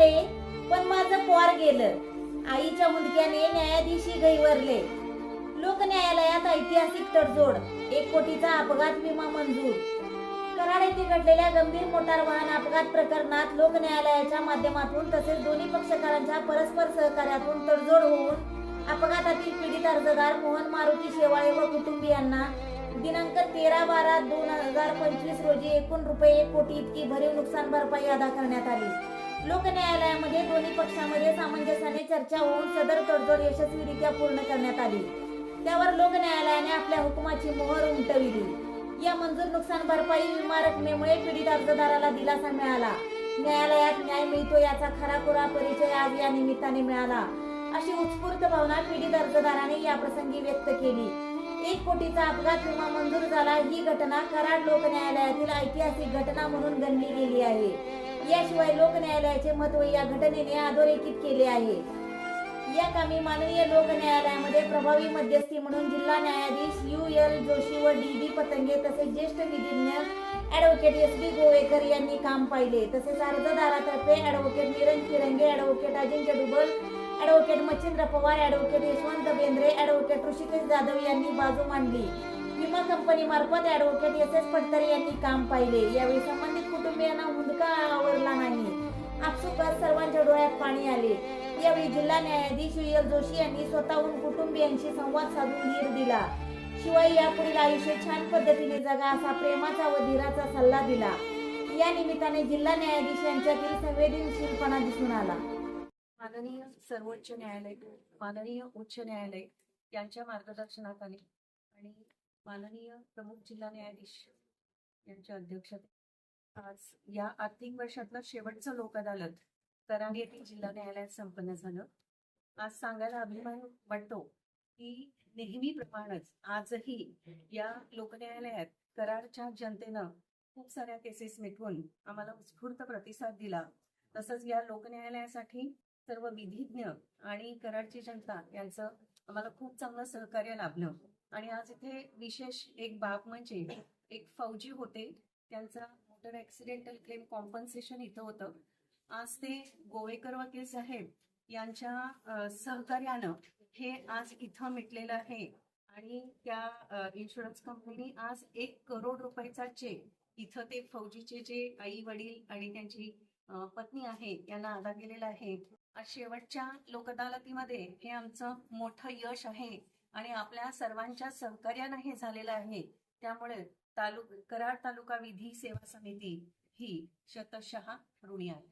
आले पण माझं पोर गेलं. आईच्या मुंडक्याने न्यायाधीशी गैवरले लोक न्यायालयात ऐतिहासिक तडजोड एक कोटीचा अपघात विमा मंजूर. कराड येथे घडलेल्या गंभीर मोटार वाहन अपघात प्रकरणात लोक न्यायालयाच्या माध्यमातून तसेच दोन्ही पक्षकारांच्या परस्पर सहकार्यातून तडजोड होऊन अपघातातील पीडित अर्जदार मोहन मारुती शेवाळे व कुटुंबियांना दिनांक तेरा बारा दोन हजार पंचवीस रोजी एकूण रुपये एक कोटी इतकी भरीव नुकसान भरपाई अदा करण्यात आली. लोक न्यायालयामध्ये दोन्ही पक्षामध्ये सामंजस्याने चर्चा होऊन सदर तडजोड यशस्वीरित्या पूर्ण करण्यात आली. त्यावर लोक न्यायालयाने आपल्या हुकुमाची मोहर उमटविली. या मंजूर नुकसान भरपाई विमा रकमेमुळे पीडित अर्जदाराला दिलासा मिळाला. न्यायालयात न्याय मिळतो याचा खराखुरा परिचय आज या निमित्ताने मिळाला. अशी उत्स्फूर्त भावना पीडित अर्जदाराने या प्रसंगी व्यक्त केली. एक कोटीचा अपघात विमा मंजूर झाला. ही घटना कराड लोक न्यायालयातील ऐतिहासिक घटना म्हणून गणली गेली आहे. याशिवाय लोक न्यायालयाचे महत्त्व या घटनेने अधोरेखित केले आहे. या कामी माननीय लोक न्यायालयामध्ये प्रभावी मध्यस्थी म्हणून जिल्हा न्यायाधीश यू एल जोशी व डी बी पतंगे तसेच ज्येष्ठ विधिज्ञ ऍडव्होकेट एस बी गोवेकर यांनी काम पाहिले. तसेच अर्जदारातर्फे advocate Niranj Phirange advocate Ajinkya Dubal advocate Machhindra Pawar advocate Yashwant Bendre advocate Rishikesh Jadhav यांनी बाजू मांडली. विमा कंपनी मार्फत ऍडव्होकेट एस एस पडतरे यांनी काम पाहिले. यावेळी संबंधित कुटुंबियांना हुंदका आवरला नाही आपसुकात सर्वांच्या डोळ्यात पाणी आले. यावेळी जिल्हा न्यायाधीश यू एल जोशी यांनी स्वतःहून कुटुंबियांशी संवाद साधून धीर दिला. शिवाय यापुढील आयुष्य छान पद्धतीने जगा असा प्रेमाचा व धीराचा सल्ला दिला. या निमित्ताने जिल्हा न्यायाधीश यांच्यातील संवेदनशीलपणा दिसून आला. माननीय सर्वोच्च न्यायालय माननीय उच्च न्यायालय यांच्या मार्गदर्शनाखाली आणि माननीय प्रमुख जिल्हा न्यायाधीश यांच्या अध्यक्षते आज या आर्थिक वर्षातलं शेवटचं लोक अदालत कराड येथील जिल्हा न्यायालयात संपन्न झालं. आज सांगायला अभिमान वाटतो की नेहमीप्रमाणेच आजही या लोकन्यायालयात कराडच्या जनतेनं खूप साऱ्या केसेस मिटवून आम्हाला उत्स्फूर्त प्रतिसाद दिला. तसंच या लोकन्यायालयासाठी सर्व विधिज्ञ आणि कराडची जनता यांचं आम्हाला खूप चांगलं सहकार्य लाभलं. आणि आज इथे विशेष एक बाब म्हणजे एक फौजी होते. त्यांचा मोटर ऍक्सिडेंटल क्लेम कॉम्पन्सेशन इथं होतं. आज ते गोवेकर वकील साहेब यांच्या सहकार्यानं हे आज इथं मिटलेलं आहे. आणि त्या इन्शुरन्स कंपनी आज एक करोड रुपयाचा चेक इथं ते फौजीचे जे आई वडील आणि त्यांची पत्नी आहे यांना अदा केलेला आहे. आज शेवटच्या लोक अदालतीमध्ये हे आमचं मोठं यश आहे. आणि आपल्या सर्वांच्या सहकार्यानं हे झालेलं आहे. त्यामुळे तालुक कराड तालुका विधी सेवा समिती ही शतशः ऋणी आहे.